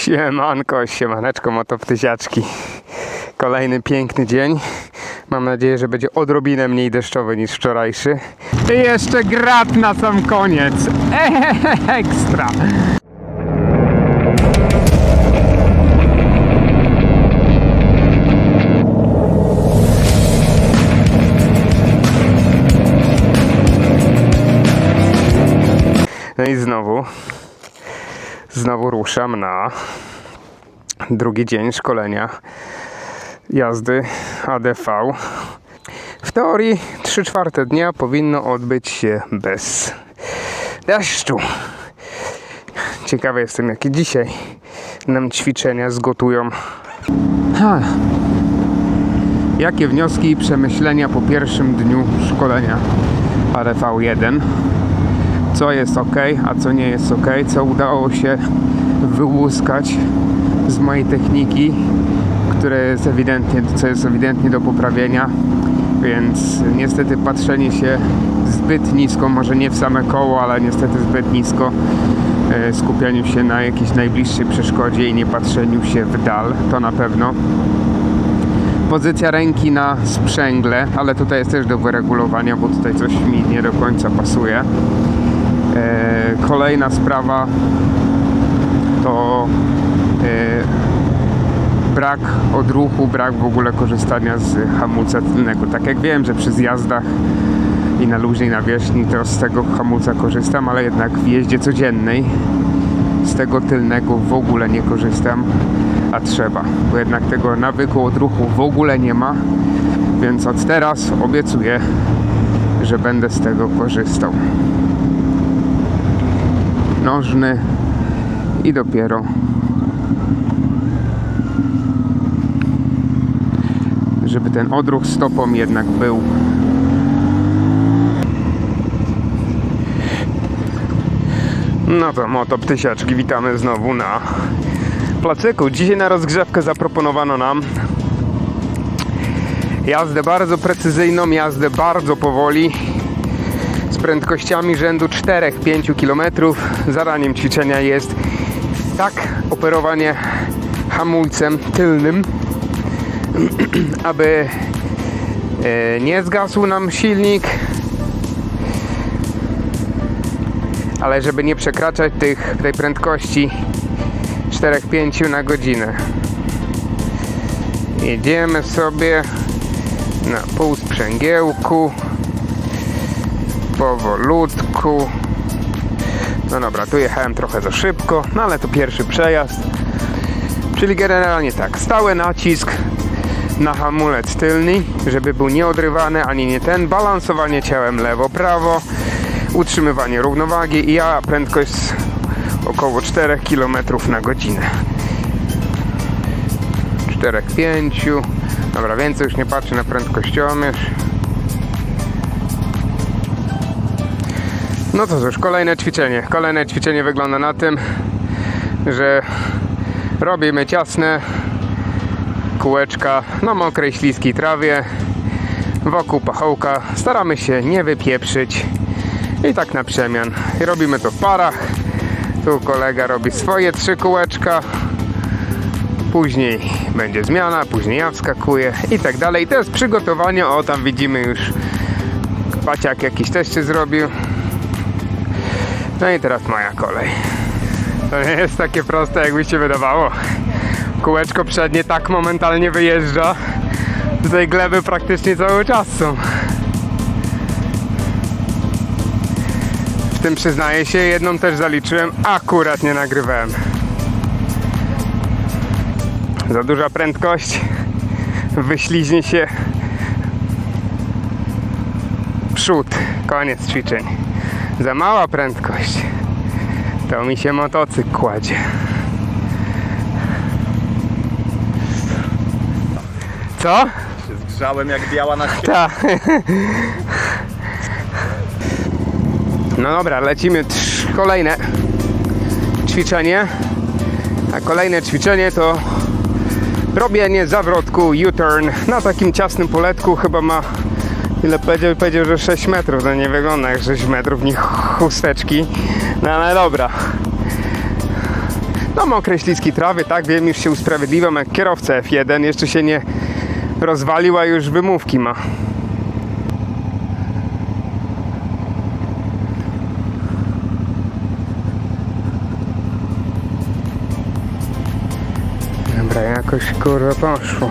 Siemanko, siemaneczko motoptysiaczki. Kolejny piękny dzień. Mam nadzieję, że będzie odrobinę mniej deszczowy niż wczorajszy. I jeszcze grat na sam koniec. Eee, ekstra. No i znowu, znowu ruszam na drugi dzień szkolenia jazdy ADV. W teorii 3 czwarte dnia powinno odbyć się bez deszczu. Ciekawy jestem, jakie dzisiaj nam ćwiczenia zgotują. Ha. Jakie wnioski i przemyślenia po pierwszym dniu szkolenia ADV1? Co jest ok, a co nie jest ok? Co udało się wyłuskać z mojej techniki, które jest ewidentnie, co jest ewidentnie do poprawienia. Więc niestety patrzenie się zbyt nisko, może nie w same koło, ale niestety zbyt nisko, e, skupianiu się na jakiejś najbliższej przeszkodzie i nie patrzeniu się w dal, to na pewno. Pozycja ręki na sprzęgle, ale tutaj jest też do wyregulowania, bo tutaj coś mi nie do końca pasuje. Kolejna sprawa to e, brak odruchu, brak w ogóle korzystania z hamulca tylnego. Tak jak wiem, że przy zjazdach i na luźnej nawierzchni to z tego hamulca korzystam, ale jednak w jeździe codziennej z tego tylnego w ogóle nie korzystam, a trzeba, bo jednak tego nawyku odruchu w ogóle nie ma, więc od teraz obiecuję, że będę z tego korzystał nożny i dopiero. Żeby ten odruch stopą jednak był. No to motoptysiaczki witamy znowu na placyku. Dzisiaj na rozgrzewkę zaproponowano nam jazdę bardzo precyzyjną jazdę bardzo powoli prędkościami rzędu 4-5 km. Zadaniem ćwiczenia jest tak operowanie hamulcem tylnym, aby e, nie zgasł nam silnik, ale żeby nie przekraczać tych, tej prędkości 4-5 na godzinę. Jedziemy sobie na pół sprzęgiełku powolutku. No dobra, tu jechałem trochę za szybko, no ale to pierwszy przejazd. Czyli generalnie tak, stały nacisk na hamulec tylny, żeby był nieodrywany ani nie ten, balansowanie ciałem lewo-prawo, utrzymywanie równowagi i ja prędkość około 4 km na godzinę. 4-5. Dobra, więcej już nie patrzę na prędkościomierz. No to cóż, kolejne ćwiczenie. Kolejne ćwiczenie wygląda na tym, że robimy ciasne kółeczka na mokrej, śliskiej trawie wokół pachołka. Staramy się nie wypieprzyć i tak na przemian. I robimy to w parach. Tu kolega robi swoje trzy kółeczka. Później będzie zmiana, później ja wskakuję i tak dalej. To jest przygotowanie. O, tam widzimy już paciak jakiś też się zrobił. No i teraz moja kolej. To nie jest takie proste, jakby się wydawało. Kółeczko przednie tak momentalnie wyjeżdża. Tutaj gleby praktycznie cały czas są. W tym przyznaję się, jedną też zaliczyłem, akurat nie nagrywałem. Za duża prędkość, wyśliźnie się przód, koniec ćwiczeń. Za mała prędkość, to mi się motocykl kładzie. Co? Się zgrzałem jak biała na świecie. Tak. No dobra, lecimy. Kolejne ćwiczenie. A kolejne ćwiczenie to robienie zawrotku U-turn na takim ciasnym poletku. Chyba ma ile powiedział? Powiedział, że 6 metrów. No nie wygląda jak 6 metrów, nie chusteczki. No ale dobra. No mokre śliskie trawy, tak wiem, już się usprawiedliwiam jak kierowca F1, jeszcze się nie rozwalił, a już wymówki ma. Dobra, jakoś kurwa poszło.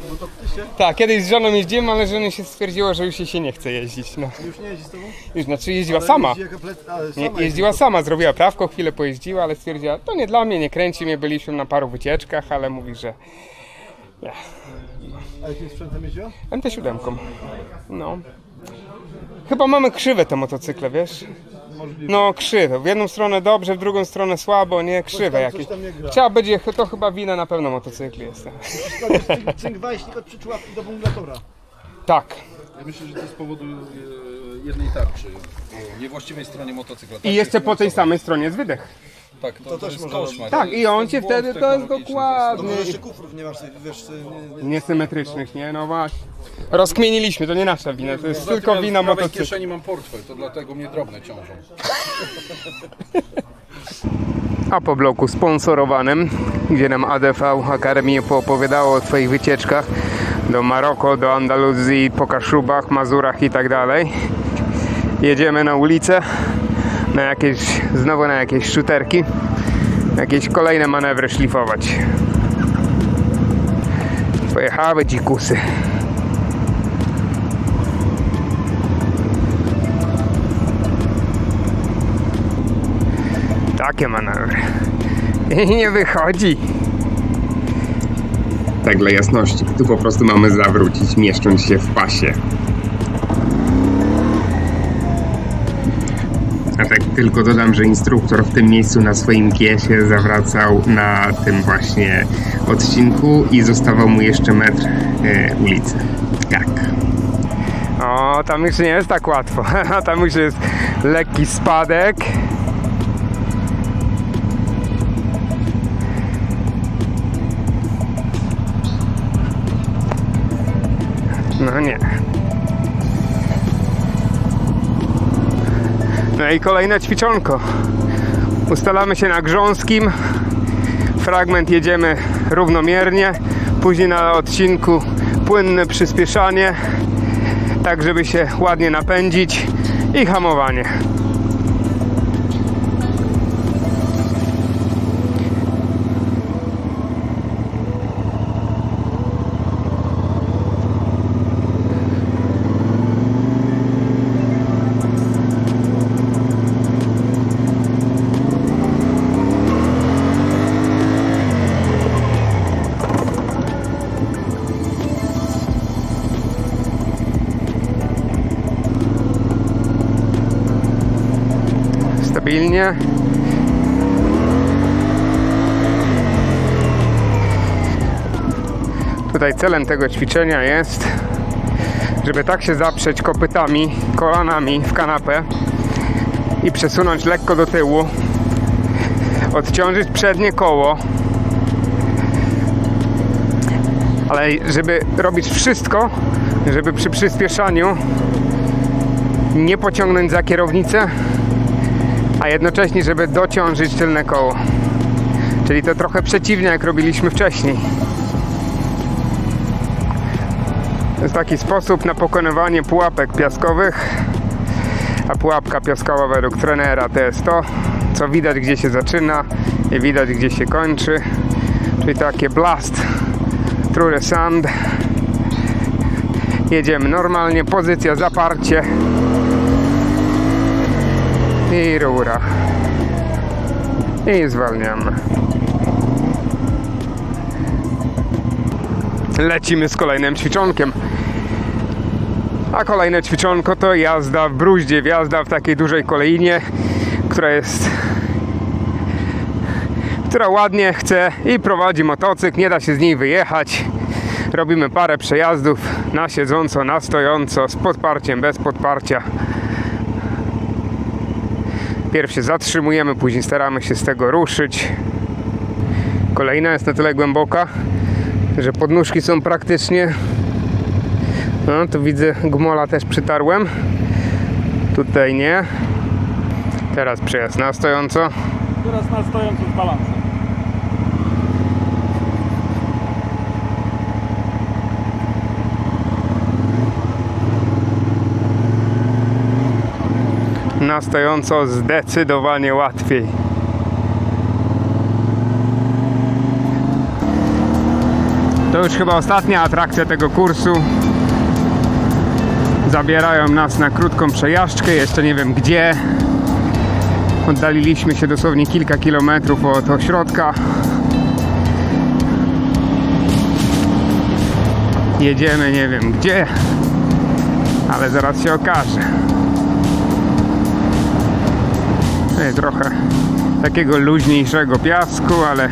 Tak, kiedyś z żoną jeździłem, ale żona się stwierdziła, że już jej się nie chce jeździć. No. Już nie jeździ z tobą? Już, znaczy jeździła sama. Jeździ plec... A, Nie, sama jeździła sama, zrobiła prawko, chwilę pojeździła, ale stwierdziła, to nie dla mnie, nie kręci mnie, byliśmy na paru wycieczkach, ale mówi, że A jakim sprzętem jeździła? MT7. No. Chyba mamy krzywe te motocykle, wiesz? Możliwe. No krzywe, w jedną stronę dobrze, w drugą stronę słabo, nie, krzywe tam- jakieś. coś tam nie gra. Trzeba będzie, to chyba wina na pewno motocykli jest. Cynk, cynk wajśnik od przyczóławki do węglatora. Tak. Ja myślę, że to z powodu e, jednej tarczy po niewłaściwej stronie motocykla. I jeszcze po tej samej stronie jest wydech. Tak, to, to, też jest może koszmar. Tak, To i on jest cię błąd wtedy, to jest technologiczny dokładnie. Może jeszcze kufrów nie masz, wiesz, nie, nie, Niesymetrycznych, nie? No właśnie. Rozkmieniliśmy, to nie nasza wina, to jest Poza tym tylko ja wina w prawej motocykla. kieszeni mam portfel, to dlatego mnie drobne ciążą. A po bloku sponsorowanym, gdzie nam ADV Akademii poopowiadało o swoich wycieczkach do Maroko, do Andaluzji, po Kaszubach, Mazurach i tak dalej. Jedziemy na ulicę, na jakieś, znowu na jakieś szuterki, jakieś kolejne manewry szlifować. Pojechały dzikusy. Takie manewry. I nie wychodzi. Tak dla jasności, tu po prostu mamy zawrócić, mieszcząc się w pasie. Tylko dodam, że instruktor w tym miejscu na swoim kiesie zawracał na tym właśnie odcinku i zostawał mu jeszcze metr e, ulicy. Tak. O, tam już nie jest tak łatwo. tam już jest lekki spadek. No nie. No i kolejne ćwiczonko. Ustalamy się na grząskim. Fragment jedziemy równomiernie. Później na odcinku płynne przyspieszanie. Tak, żeby się ładnie napędzić. I hamowanie. Stabilnie. Tutaj celem tego ćwiczenia jest, żeby tak się zaprzeć kopytami, kolanami w kanapę i przesunąć lekko do tyłu, odciążyć przednie koło, ale żeby robić wszystko, żeby przy przyspieszaniu nie pociągnąć za kierownicę, a jednocześnie, żeby dociążyć tylne koło. Czyli to trochę przeciwnie, jak robiliśmy wcześniej. To jest taki sposób na pokonywanie pułapek piaskowych. A pułapka piaskowa według trenera to jest to, co widać gdzie się zaczyna i widać gdzie się kończy. Czyli takie blast through the sand. Jedziemy normalnie, pozycja zaparcie i rura. I zwalniamy. Lecimy z kolejnym ćwiczonkiem. A kolejne ćwiczonko to jazda w bruździe, jazda w takiej dużej kolejnie, która jest która ładnie chce i prowadzi motocykl, nie da się z niej wyjechać. Robimy parę przejazdów na siedząco, na stojąco, z podparciem, bez podparcia. Pierw się zatrzymujemy, później staramy się z tego ruszyć. Kolejna jest na tyle głęboka, że podnóżki są praktycznie. No, tu widzę gmola też przytarłem. Tutaj nie. Teraz przejazd na stojąco. Teraz na stojąco z balansem. Na stojąco zdecydowanie łatwiej. To już chyba ostatnia atrakcja tego kursu. Zabierają nas na krótką przejażdżkę, jeszcze nie wiem gdzie. Oddaliliśmy się dosłownie kilka kilometrów od ośrodka. Jedziemy nie wiem gdzie, ale zaraz się okaże. Trochę takiego luźniejszego piasku, ale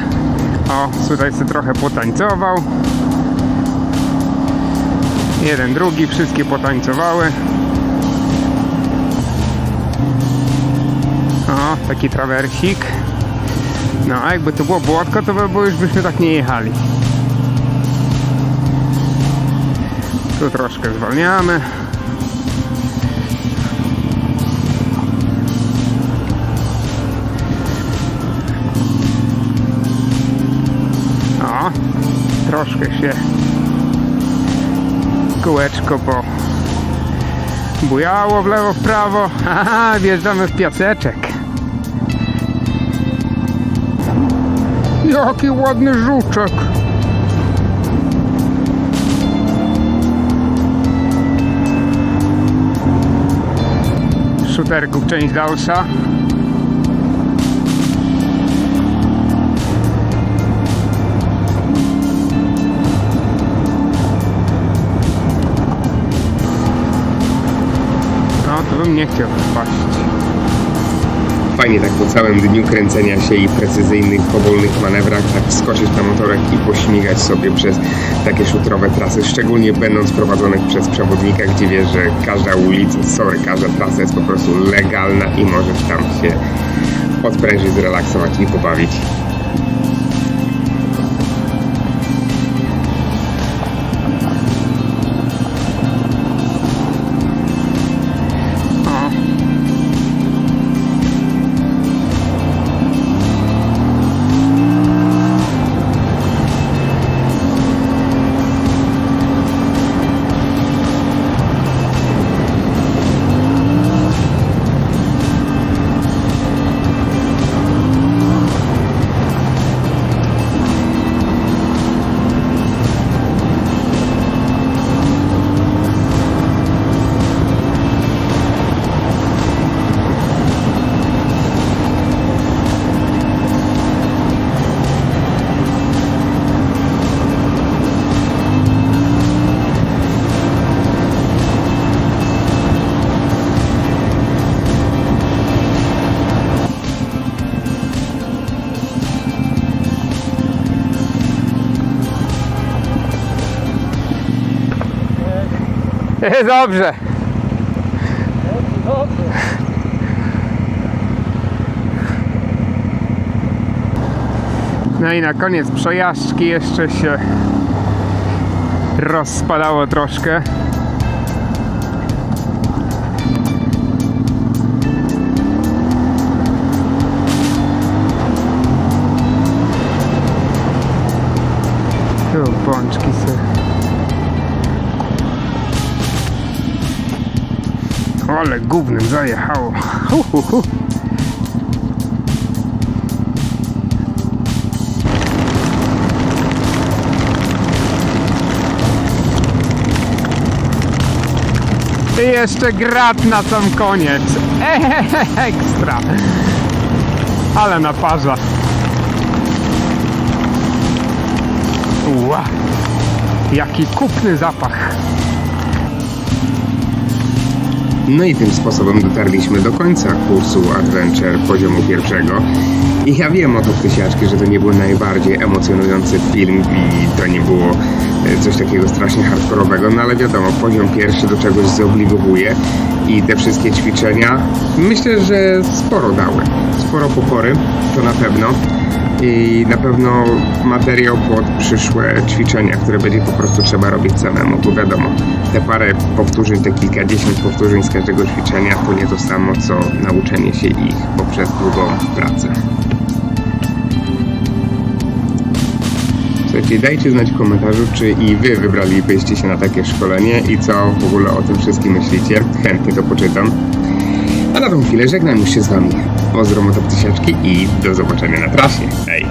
o, tutaj sobie trochę potańcował. Jeden, drugi, wszystkie potańcowały. O, taki trawersik. No, a jakby to było błotko, to by było już byśmy tak nie jechali. Tu troszkę zwalniamy. Kółeczko po bujało w lewo, w prawo. Aha, wjeżdżamy w piaseczek. Jaki ładny żuczek. Szuterków część dalsza. Bym nie chciał wpaść. Fajnie tak po całym dniu kręcenia się i precyzyjnych, powolnych manewrach tak wskoczyć na motorek i pośmigać sobie przez takie szutrowe trasy, szczególnie będąc prowadzonych przez przewodnika, gdzie wiesz, że każda ulica, sorry, każda trasa jest po prostu legalna i możesz tam się odprężyć, zrelaksować i pobawić. Dobrze. No i na koniec przejażdżki jeszcze się rozpadało troszkę. Tu sobie. Ale gównem zajechało. Hu, hu, hu. I jeszcze grat na sam koniec. Ehehe, ekstra. Ale naparza. Ła. Jaki kupny zapach. No i tym sposobem dotarliśmy do końca kursu Adventure poziomu pierwszego. I ja wiem o to tysiaczki, że to nie był najbardziej emocjonujący film i to nie było e, coś takiego strasznie hardkorowego, no ale wiadomo, poziom pierwszy do czegoś zobligowuje i te wszystkie ćwiczenia myślę, że sporo dały. Sporo pokory, to na pewno. I na pewno materiał pod przyszłe ćwiczenia, które będzie po prostu trzeba robić samemu, bo wiadomo, te parę powtórzeń, te kilkadziesiąt powtórzeń z każdego ćwiczenia to nie to samo, co nauczenie się ich poprzez długą pracę. Słuchajcie, dajcie znać w komentarzu, czy i wy wybralibyście się na takie szkolenie i co w ogóle o tym wszystkim myślicie. Chętnie to poczytam. A na tą chwilę żegnam już się z wami. Pozdro motoptysiaczki i do zobaczenia na trasie. Hej!